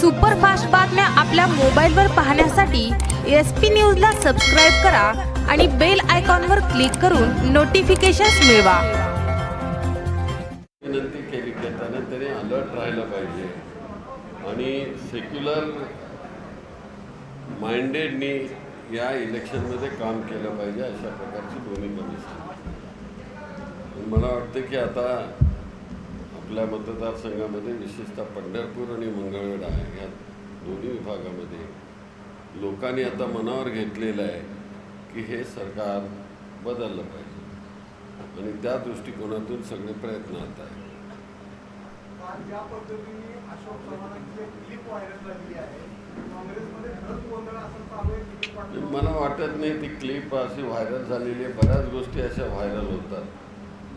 Superfast बातम्या आपल्या मोबाईलवर पाहण्यासाठी एस पी न्यूजला सबस्क्राईब करा आणि बेल आयकॉनवर क्लिक करून नोटिफिकेशन्स मिळवा. विनंती केली की त्याने त्याने अलर्ट राहायला पाहिजे. आणि सेक्युलर माइंडेडनी या इलेक्शनमध्ये काम केलं पाहिजे अशा प्रकारची दोन्ही मला वाटतं की आता आपल्या मतदारसंघामध्ये विशेषतः पंढरपूर आणि मंगळवेढा या दोन्ही विभागामध्ये लोकांनी आता मनावर घेतलेलं आहे की हे सरकार बदललं पाहिजे. आणि त्या दृष्टिकोनातून सगळे प्रयत्न आता आहेत आहे मला वाटत नाही ती क्लिप अशी व्हायरल झालेली आहे. बऱ्याच गोष्टी अशा व्हायरल होतात.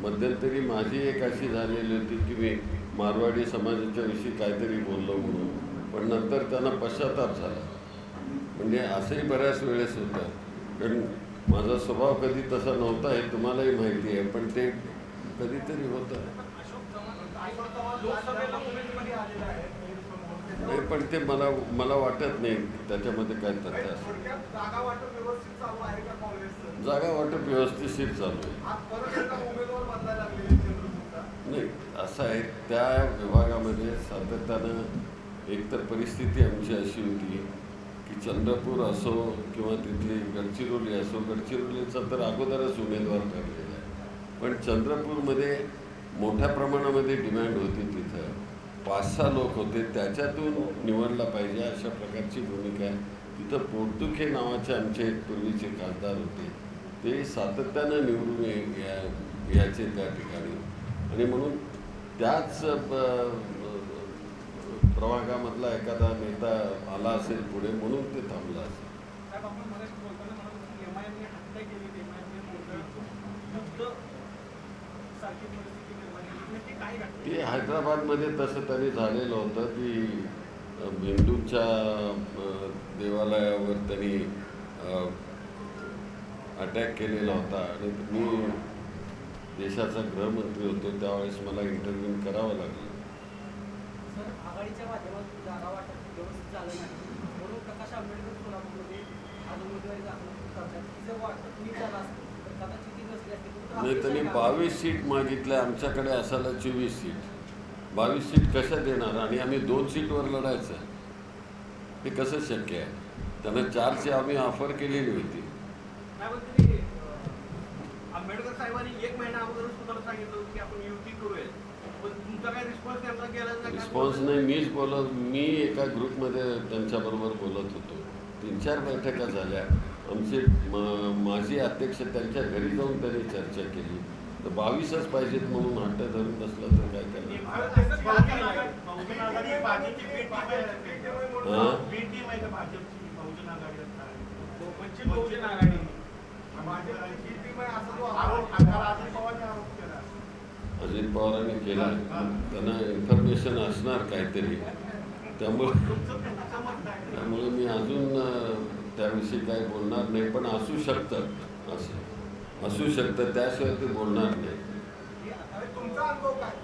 मध्यंतरी माझी एक अशी झालेली होती की मी मारवाडी समाजाच्या विषयी काहीतरी बोललो म्हणून. पण नंतर त्यांना पश्चाताप झाला. म्हणजे असंही बऱ्याच वेळेस होतं. कारण माझा स्वभाव कधी तसा नव्हता हे तुम्हालाही माहिती आहे पण ते कधीतरी होतं. पण ते मला मला वाटत नाही त्याच्यामध्ये काय तथ्य असेल. जागा वाटप व्यवस्थिशीर चालू आहे. व्यवस्थितशीर चालू आहे नाही असं आहे त्या विभागामध्ये सातत्यानं एकतर परिस्थिती आमची अशी होती की चंद्रपूर असो किंवा तिथली गडचिरोली असो गडचिरोलीचा तर अगोदरच उमेदवार ठरलेला आहे. पण चंद्रपूरमध्ये मोठ्या प्रमाणामध्ये डिमांड होती पाच सहा लोक होते त्याच्यातून निवडला पाहिजे अशा प्रकारची भूमिका आहे. तिथं पोर्तुखे नावाचे आमचे पूर्वीचे खासदार होते. ते सातत्यानं निवडून यायचे त्या ठिकाणी. आणि म्हणून त्याच प्रवाहामधला एखादा नेता आला असेल पुढे म्हणून ते थांबलं असेल साहेब आपण मगाशी बोलताना म्हणत एमआयएमने हत्या केली एमआयएमने युद्ध सारखी परिस्थिती निर्माण केली नक्की काय घडलं ते हैदराबादमध्ये तसं त्यांनी झालेलं होतं की अ, देवालयावर त्यांनी अटॅक केलेला होता. आणि मी देशाचा गृहमंत्री होतो त्यावेळेस मला इंटरव्ह्यू करावं लागलं. नाही. तर त्यांनी बावीस सीट मागितल्या आमच्याकडे असायला चोवीस सीट. बावीस सीट कशा देणार? आणि आम्ही दोन सीटवर लढायचं हे कसं शक्य आहे? त्यांना चारची आम्ही ऑफर केलेली होती. नाही पण तुम्ही अं, आंबेडकर साहेबांनी एक महिना अगोदरच तुम्हाला सांगितलं होतं की आपण युती करूया. पण तुमचा काय रिस्पॉन्स नाही. मीच बोलत मी एका ग्रुपमध्ये त्यांच्याबरोबर बोलत होतो. तीन चार बैठका झाल्या. आमचे म- माजी अध्यक्ष त्यांच्या घरी जाऊन त्यांनी चर्चा केली. तर बावीसच पाहिजेत म्हणून हट्ट धरून बसलं तर काय करणार? अजित पवारांनी केला. त्यांना इन्फॉर्मेशन असणार काहीतरी. त्यामुळे त्यामुळे मी अजून त्याविषयी काही बोलणार नाही पण असू शकतं असं. असू शकतं त्याशिवाय ते बोलणार नाही.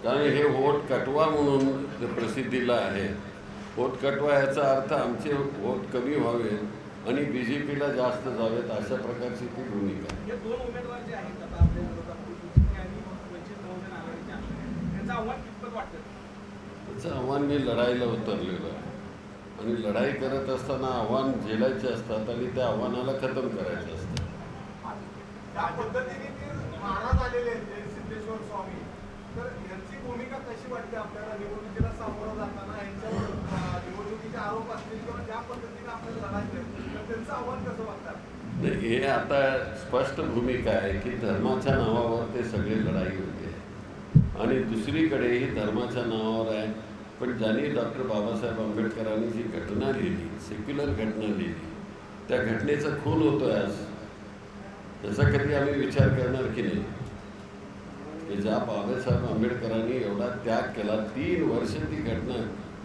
कारण हे वोट कटवा म्हणून ते प्रसिद्धीला आहे. वोट कटवा याचा अर्थ आमचे वोट कमी व्हावेत आणि बी जे पीला जास्त जावेत अशा प्रकारची ती भूमिका. जे त्यांचं आव्हान त्याचं मी लढाईला उतरलेलो आहे. आणि लढाई करत असताना आव्हान झेलायचे असतात आणि त्या आव्हानाला खतम करायचं असतं पद्धतीने ते महाराज आलेले आहेत सिद्धेश्वर स्वामी तर यांची भूमिका कशी वाटते आपल्याला निवडणुकीला सामोरं जाताना? यांच्यावर निवडणुकीचे आरोप असतील किंवा ज्या पद्धतीने आपल्याला तर त्यांचं आव्हान कसं नाही, हे आता स्पष्ट भूमिका आहे की धर्माच्या नावावर ते सगळे लढाई होते. आणि दुसरीकडे ही धर्माच्या नावावर आहे. पण ज्यांनी डॉक्टर बाबासाहेब आंबेडकरांनी जी घटना लिहिली सेक्युलर घटना लिहिली त्या घटनेचा खून होतो आज. त्याचा कधी आम्ही विचार करणार की नाही? की ज्या बाबासाहेब आंबेडकरांनी एवढा त्याग केला तीन वर्ष ती घटना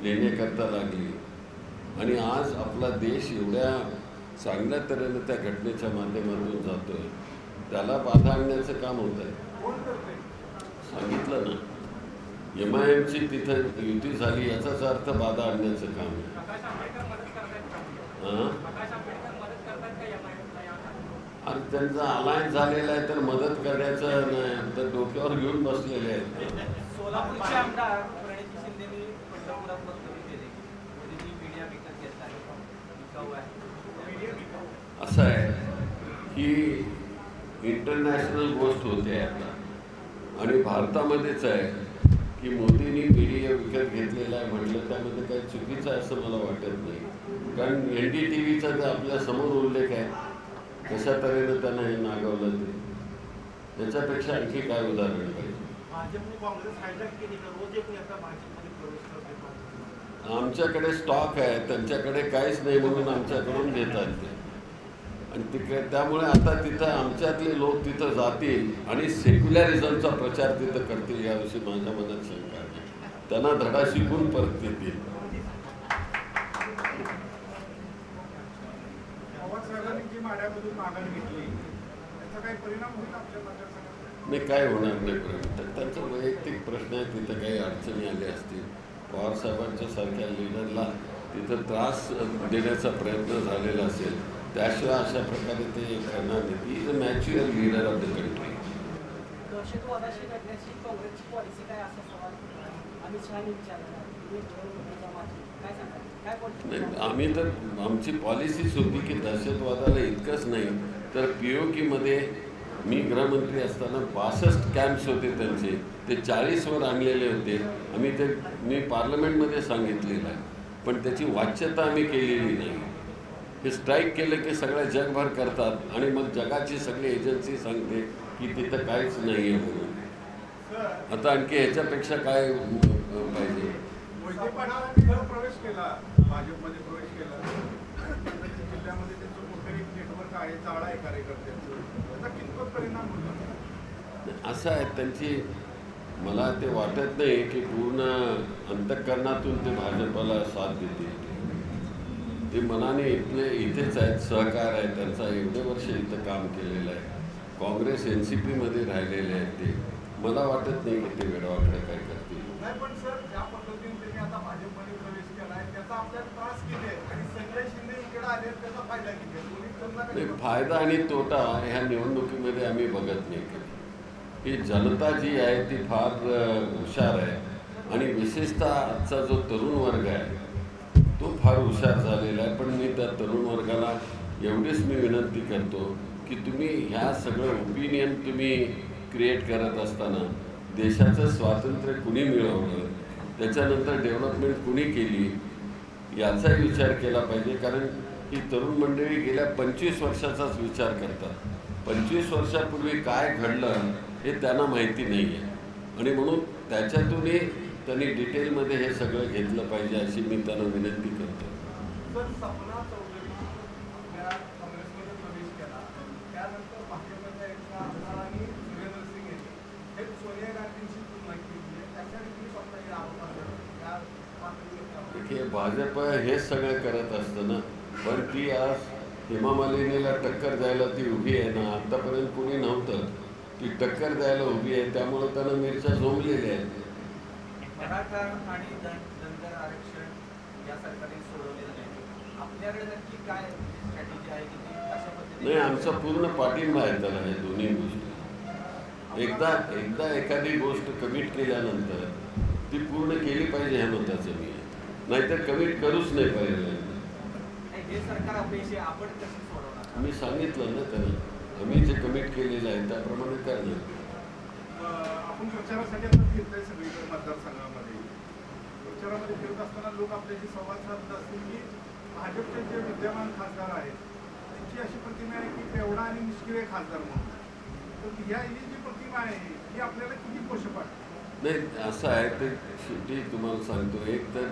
लिहिण्याकरता लागली. आणि आज आपला देश एवढ्या चांगल्या तऱ्हेनं त्या घटनेच्या माध्यमातून जातोय. त्याला बाधा आणण्याचं काम होत आहे. सांगितलं ना? एम आय एमची तिथं युती झाली याचाच अर्थ बाधा आणण्याचं काम आहे. हां प्रकाश आंबेडकर मदत करतायत का एमआयएमला या आणि त्यांचा अलायन्स झालेला आहे तर मदत करायचं नाही. तर डोक्यावर घेऊन बसलेले आहेत. सोलापूरचे आमदार प्रणिती शिंदेनी पंढरपुरात वक्तव्य केले मोदींनी मीडिया विकत घेतला आहे. विकाऊ आहे. मीडिया विकाऊ. असं आहे. ही इंटरनॅशनल गोष्ट होते आता. आणि भारतामध्येच आहे की मोदींनी मीडिया विकत घेतलेला आहे म्हटलं त्यामध्ये काही चुकीचं आहे असं मला वाटत नाही. कारण एन डी टी व्हीचा तर आपल्यासमोर उल्लेख आहे. कशा तऱ्हेनं त्यांना हे नागवलं ते? त्याच्यापेक्षा आणखी काय उदाहरण पाहिजे? आमच्याकडे स्टॉक आहे त्यांच्याकडे काहीच नाही म्हणून आमच्याकडून घेतात ते. आणि तिकडे त्यामुळे आता तिथं आमच्यातले लोक तिथं जातील आणि सेक्युलरिझमचा प्रचार तिथं करतील याविषयी माझ्या मनात शंका आहे. त्यांना धडा शिकून परत येतील पवार साहेबांनी जी माड्यामधून माघार घेतली त्याचा काही परिणाम होईल आपल्या मतदारसंघात नाही काय होणार नाही पर्यंत त्यांचा वैयक्तिक प्रश्न आहे तिथं काही अडचणी आल्या असतील. पवार साहेबांच्या सारख्या लिडरला तिथं त्रास देण्याचा प्रयत्न झालेला असेल त्याशिवाय अशा प्रकारे ते करणार नाही. Is a mature leader of the country काँग्रेसची पॉलिसी काय असा सवाल? अमित शहानी विचारला नाही आम्ही तर आमची पॉलिसीच होती की दहशतवादाला इतकंच नाही तर पी ओ कीमध्ये मी गृहमंत्री असताना बासष्ट कॅम्प्स होते त्यांचे ते चाळीसवर आणलेले होते. आम्ही ते मी पार्लमेंटमध्ये सांगितलेलं आहे. पण त्याची वाच्यता आम्ही केलेली नाही. हे स्ट्राईक केलं की सगळ्या जगभर करतात आणि मग जगाची सगळी एजन्सी सांगते की तिथं काहीच नाही आहे म्हणून. आता आणखी ह्याच्यापेक्षा काय पाहिजे? भाजपमध्ये प्रवेश केला. जिल्ह्यामध्ये त्यांचं मोठं एक नेटवर्क आहे जाळा आहे कार्यकर्त्यांचं. त्याचा कितपत परिणाम होतो? असं आहे त्यांची मला ते वाटत नाही की पूर्ण अंतःकरणातून ते भाजपला साथ देते ते मनाने इथले इथेच आहेत सहकार आहे त्यांचा एवढे वर्ष इथं काम केलेलं आहे. काँग्रेस एन सी पीमध्ये राहिलेले आहेत ते. मला वाटत नाही की ते वेळावाकडे काय करतील. नाही पण सर ज्या पद्धतीने त्यांनी आता भाजपमध्ये प्रवेश केला आहे त्याचा आपल्याला त्रास किती आहे? आणि संजय शिंदे इकडे आले त्याचा फायदा किती आहे? दोन्ही त्यांना नाही काही- फायदा आणि तोटा ह्या निवडणुकीमध्ये आम्ही बघत नाही कधी. ही जनता जी आहे ती फार हुशार आहे. आणि विशेषतः आजचा जो तरुण वर्ग आहे तो फार हुशार झालेला आहे. पण मी त्या तरुण वर्गाला एवढीच मी विनंती करतो की तुम्ही ह्या सगळं ओपिनियन तुम्ही क्रिएट करत असताना देशाचं स्वातंत्र्य कुणी मिळवलं त्याच्यानंतर डेव्हलपमेंट कुणी केली याचाही विचार केला पाहिजे. कारण ही तरुण मंडळी गेल्या पंचवीस वर्षाचाच विचार करतात. पंचवीस वर्षापूर्वी काय घडलं हे त्यांना माहिती नाही आहे आणि म्हणून त्याच्यातूनही त्यांनी डिटेलमध्ये हे सगळं घेतलं पाहिजे अशी मी त्यांना विनंती करतो सर सपना चौधरी आपल्या काँग्रेसमध्ये प्रवेश केला त्यानंतर भाजपच्या एका आमदारांनी सुरेंद्र सिंग यांनी हे सोनिया गांधींशी तुलना केली आहे त्याच्या देखील स्वतः या आरोपांवर या पातळीवर की भाजप हेच सगळं करत असतं ना. पण ती आज हेमा मालिनीला टक्कर द्यायला ती उभी आहे ना. आतापर्यंत कोणी नव्हतं. ती टक्कर द्यायला उभी आहे. त्यामुळं त्यांना मिरच्या झोंबलेल्या आहेत. नाही. आमचा पूर्ण पाठिंबा आहे त्याला हे दोन्ही गोष्टी. एकदा एकदा एखादी गोष्ट कमिट केल्यानंतर ती पूर्ण केली पाहिजे ह्या मताचं मी. नाहीतर कमिट करूच नाही पाहिजे नाही, हे सरकार अपयशी आहे, आपण कसं सोडवणार? मी सांगितलं ना त्यांना आम्ही जे कमिट केलेलं आहे त्याप्रमाणे करणार. आपण प्रचारासाठी आता फिरतोय सगळीकडे मतदारसंघामध्ये. प्रचारामध्ये फिरत असताना लोक आपल्याशी संवाद साधत असतील की भाजपचे जे विद्यमान खासदार आहेत त्यांची अशी प्रतिमा आहे की तेवढा आणि निष्क्रिय खासदार म्हणून. तर ह्या ही जी प्रतिमा आहे ही आपल्याला किती पोषक वाटते? नाही असं आहे ते शेवटी तुम्हाला सांगतो. एक तर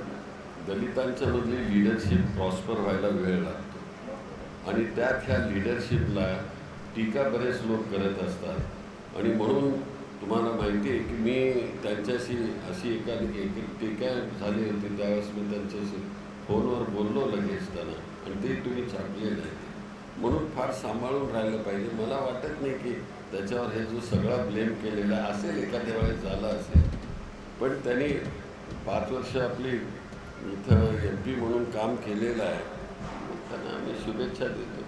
दलितांच्या मधली लिडरशिप प्रॉस्पर व्हायला वेळ लागतो. आणि त्यात ह्या लिडरशिपला टीका बरेच लोक करत असतात. आणि म्हणून तुम्हाला माहिती आहे की मी त्यांच्याशी अशी एका एक टीका झाली होती त्यावेळेस मी त्यांच्याशी फोनवर बोललो लगेच त्यांना. आणि ते तुम्ही छापले नाही. म्हणून फार सांभाळून राहिलं पाहिजे. मला वाटत नाही की त्याच्यावर हे जो सगळा ब्लेम केलेला असेल एखाद्या वेळेस झाला असेल. पण त्यांनी पाच वर्ष आपली इथं एम पी म्हणून काम केलेलं आहे. त्यांना आम्ही शुभेच्छा देतो.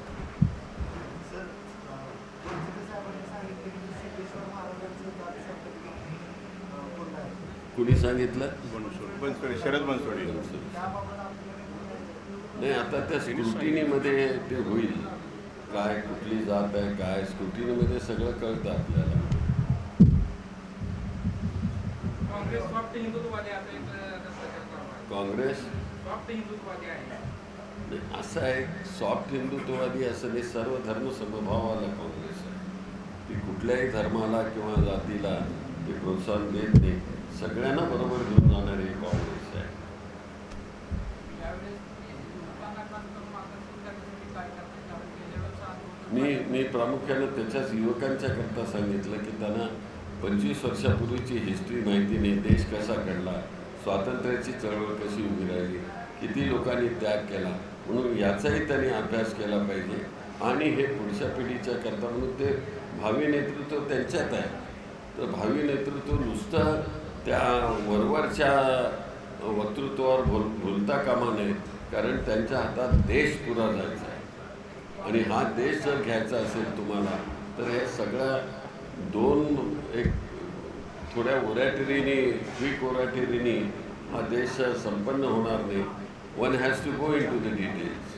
कुणी सांगितलं? शरद बनसोडे नाही आता त्या स्क्रुटिनीमध्ये ते होईल. काय कुठली जात आहे काय? स्क्रुटिनीमध्ये सगळं कळतं आपल्याला. काँग्रेस काँग्रेस. असं आहे सॉफ्ट हिंदुत्ववादी असं नाही सर्व धर्म समभावाला काँग्रेस आहे. ती कुठल्याही धर्माला किंवा जातीला ते प्रोत्साहन देत नाही. सगळ्यांना बरोबर घेऊन जाणारी काँग्रेस आहे. मी मी प्रामुख्यानं त्याच्याच युवकांच्या करता सांगितलं की त्यांना पंचवीस वर्षापूर्वीची हिस्ट्री माहिती नाही. देश कसा घडला? स्वातंत्र्याची चळवळ कशी उभी राहिली? किती लोकांनी त्याग केला? म्हणून याचाही त्यांनी अभ्यास केला पाहिजे. आणि हे पुढच्या पिढीच्या करता म्हणून ते भावी नेतृत्व त्यांच्यात आहे. तर भावी नेतृत्व नुसतं त्या वरवरच्या वक्तृत्वावर भुल भुलता कामा नये. कारण त्यांच्या हातात देश पुरा जायचा आहे. आणि हा देश जर घ्यायचा असेल तुम्हाला तर हे सगळं दोन एक थोड्या ओरॅटरीनी क्विक ओरॅटरीनी हा देश संपन्न होणार नाही. One has to go into the details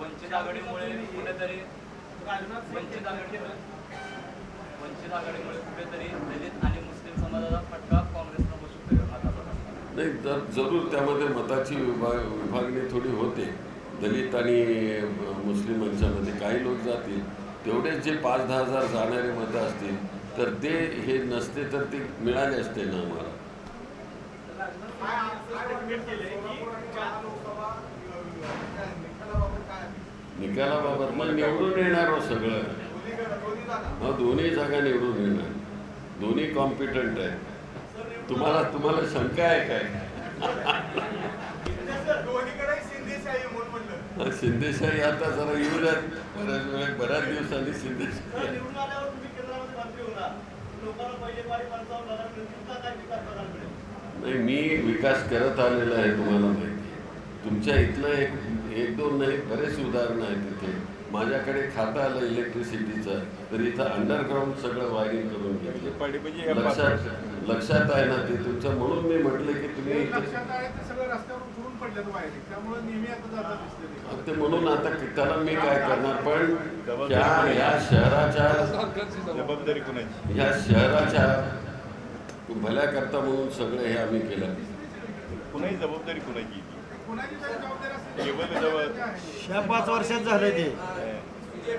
वंचित आघाडीमुळे कुठेतरी वंचित आघाडी वंचित आघाडीमुळे कुठेतरी दलित आणि मुस्लिम समाजाचा फटका काँग्रेसला बसू शकतो मताचा नाही जर जरूर त्यामध्ये मताची विभाग विभागणी थोडी होते. दलित आणि मुस्लिमांच्यामध्ये. काही लोक जातील. तेवढेच जे पाच दहा हजार जाणारे मतं असतील तर ते हे नसते तर ते मिळाले असते ना आम्हाला. निकालाबाबत मग निवडून येणार हो सगळं. दोन्ही जागा हा दोन्ही जागा निवडून येणार. दोन्ही कॉम्पिटंट आहे तुम्हाला तुम्हाला शंका आहे काय? शिंदेशाही आता जरा येऊ द्या बऱ्याच वेळ बऱ्याच दिवसांनी शिंदेशाही मंत्री होणार लोकांना पहिले पंचावन्न हजार तुमचा काय विकास बघायला मिळेल नाही मी विकास करत आलेला आहे तुम्हाला माहिती तुमच्या इथलं एक एक दोन नाही बरेच उदाहरणं आहेत तिथे माझ्याकडे खातं आलं इलेक्ट्रिसिटीचं तर इथं अंडरग्राऊंड सगळं वायरिंग करून घेतलं. या लक्षात लक्षात आहे ना ते तुमचं? म्हणून मी म्हटलं की तुम्ही हे इथं लक्षात आहे ते म्हणून आता त्याला मी काय करणार? पण त्या या शहराच्या जबाबदारी कुणाची? ह्या शहराच्या भल्या करता म्हणून सगळं हे आम्ही केलं. कुणाही जबाबदारी कुणाची? ह्या पाच वर्षात झालं ते.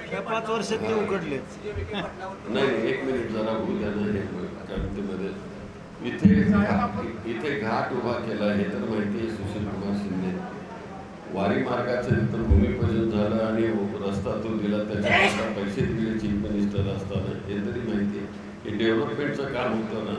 ह्या पाच वर्षात ते उघडले नाही एक मिनिट जरा होऊ द्या हे इथे इथे घाट उभा केला हे तर माहिती आहे सुशील कुमार शिंदे. वारी मार्गाचं नंतर भूमिपूजन झालं आणि रस्ता तो दिला त्याच्या पैसे दिले चीफ मिनिस्टर असताना. हे तरी माहिती आहे. हे डेव्हलपमेंटचं काम होतं ना.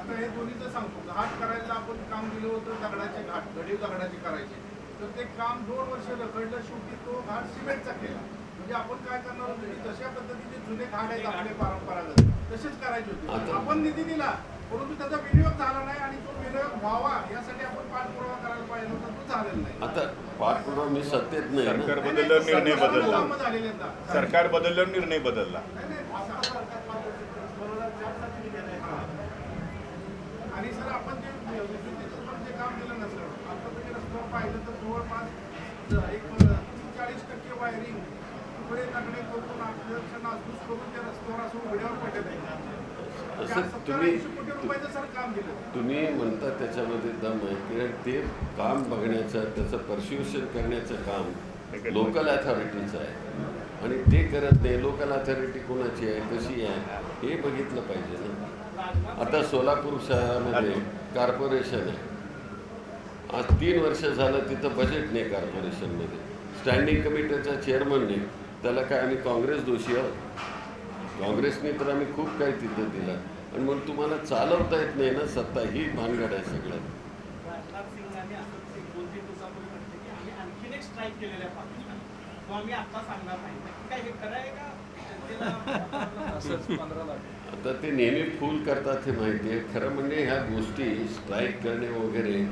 आता हे दोन्हीचं सांगतो. घाट करायला आपण काम दिलं होतं दगडाचे घाट गडीव दगडाचे करायचे. तर ते काम दोन वर्ष रखडलं शेवटी तो घाट सिमेंटचा केला. म्हणजे आपण काय करणार होतो की तशा पद्धतीचे जुने घाट आहेत आपले परंपरागत तसेच करायचे होते. आता- आपण निधी दिला परंतु त्याचा विनियोग झाला नाही आणि तो विनियोग व्हावा यासाठी आपण पाठपुरावा करायला पाहिजे होता तो झालेला नाही. आता पाठपुरावा मी सत्तेत नाही सरकार ना बदलल्यावर निर्णय बदलला. सरकार बदलल्यावर निर्णय बदलला नाही, नाही, आता सरकार पाच वर्ष बरोबर त्यासाठी निधी आहे. हा. आणि सर आपण जे विद्युतीचं पण जे काम केलं ना सर आता तुम्ही रस्त्यावर पाहिलं तर जवळपास एक चाळीस टक्के वायरिंग तुकडे तगडे करून अक्षरशः नासधूस करून त्या रस्त्यावर असं उघड्यावर तुम्ही तुम्ही म्हणता त्याच्यामध्ये दम आहे. कारण ते काम बघण्याचं त्याचं परस्युशन करण्याचं काम लोकल अथॉरिटीचं आहे. आणि ते करत नाही लोकल अथॉरिटी कोणाची आहे कशी आहे हे बघितलं पाहिजे ना. आता सोलापूर शहरामध्ये कॉर्पोरेशन आहे. आज तीन वर्ष झालं तिथं बजेट नाही कॉर्पोरेशनमध्ये स्टँडिंग कमिटीचा चेअरमन नाही. त्याला काय आम्ही काँग्रेस दोषी आहोत? काँग्रेसने तर आम्ही खूप काही तिथं दिलं. आणि मग तुम्हाला चालवता येत नाही ना सत्ता ही भानगड आहे सगळ्यात. हे आता ते नेहमी फूल करतात हे माहिती आहे. खरं म्हणजे ह्या गोष्टी स्ट्राईक करणे वगैरे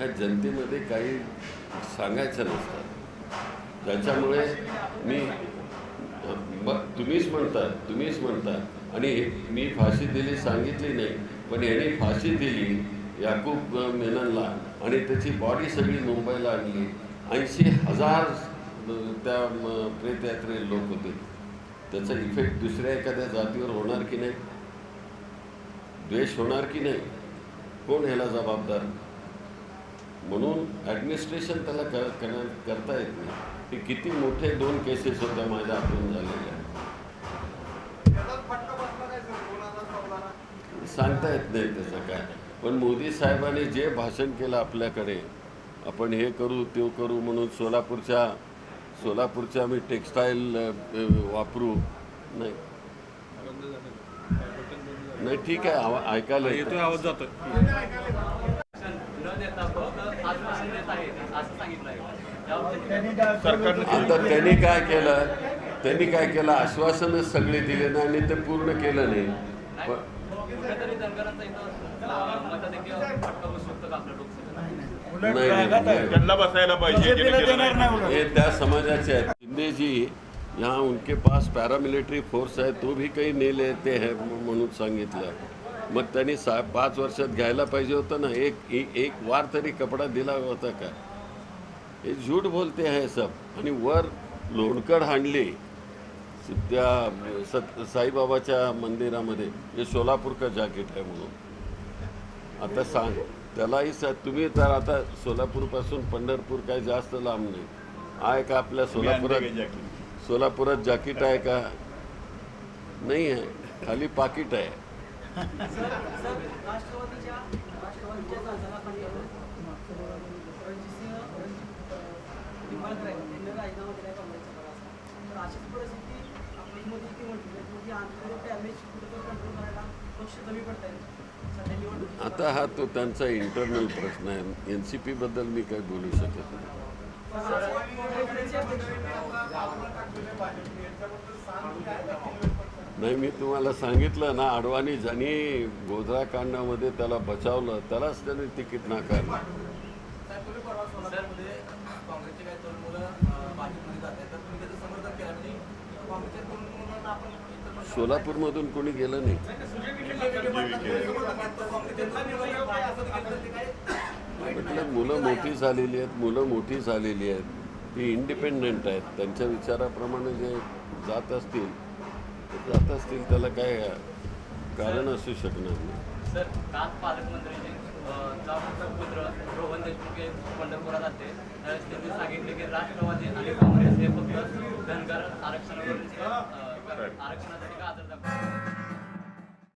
ह्या जनतेमध्ये काही सांगायचं नसतात त्याच्यामुळे मी ब तुम्हीच म्हणता तुम्हीच म्हणता. आणि मी फाशी दिली सांगितली नाही पण याने फाशी दिली याकूब मेननला. आणि त्याची बॉडी सगळी मुंबईला आणली. ऐंशी हजार त्या प्रेतयात्रे लोक होते. त्याचा इफेक्ट दुसऱ्या एखाद्या जातीवर होणार की नाही? द्वेष होणार की नाही? कोण ह्याला जबाबदार? म्हणून ॲडमिनिस्ट्रेशन त्याला कर करण्या- करता येत नाही. ते किती मोठे दोन केसेस होत्या माझ्या हातून झालेल्या. सांगता येत नाही त्याचं काय. पण मोदी साहेबांनी जे भाषण केलं आपल्याकडे आपण हे करू ते करू म्हणून सोलापूरच्या सोलापूरच्या आम्ही टेक्स्टाईल वापरू. नाही. नाही ठीक आहे आवा- ऐकायला येतं. आवाज जातो न देता फक्त आश्वासन देत आहे असं सांगितलं आहे त्याबाबतीत सरकारनं आता त्यांनी काय केलं? त्यांनी काय केलं? आश्वासनच सगळे दिले ना आणि ते पूर्ण केलं नाही. ये त्या समाजाचे आहेत. शिंदे जी यहाँ उनके पास पॅरामिलिटरी फोर्स आहे तो भी काही नाही लेते है म- म्हणून सांगितलं. मग त्यांनी सा पाच वर्षात घ्यायला पाहिजे होतं ना? एक ए- एक वार तरी कपडा दिला होता का? हे झूट बोलते आहे सब. आणि वर लोणकड हाणली. त्या सत साईबाबाच्या मंदिरामध्ये हे सोलापूर का जॅकेट आहे म्हणून. आता सांग त्यालाही स तुम्ही तर आता सोलापूरपासून पंढरपूर काही जास्त लांब नाही. आहे का आपल्या सोलापुरात? सोलापुरात जॅकेट आहे का? नाही आहे. खाली पाकिट आहे. राष्ट्रवादीच्या राष्ट्रवादीच्या जागा रणजितसिंह राजीनामा दिला काँग्रेसच्या तर परिस्थिती आपली मोदी ती म्हटली म्हणजे आंतरिक डॅमेज कुठं कंट्रोल करायला पक्ष कमी पडत आहे आता हा तो त्यांचा इंटरनल प्रश्न आहे. एन सी पीबद्दल मी काही बोलू शकत नाही. नाही मी तुम्हाला सांगितलं ना अडवाणी ज्यांनी गोधरा कांडामध्ये त्याला बचावलं त्यालाच त्यांनी तिकीट नाकारलं. सोलापूरमधून कोणी गेलं नाही. म्हटलं मुलं मोठी झालेली आहेत मुलं मोठी झालेली आहेत ती इंडिपेंडंट आहेत. त्यांच्या विचाराप्रमाणे जे जात असतील जात असतील त्याला काय कारण असू शकणार नाही सर काल चा पुत्र रोहन देशमुख हे पंढरपुरात त्यावेळेस त्यांनी सांगितले की राष्ट्रवादी आणि काँग्रेस हे फक्त धनगर आरक्षणावर आरक्षणासाठी का आदर दाखवतात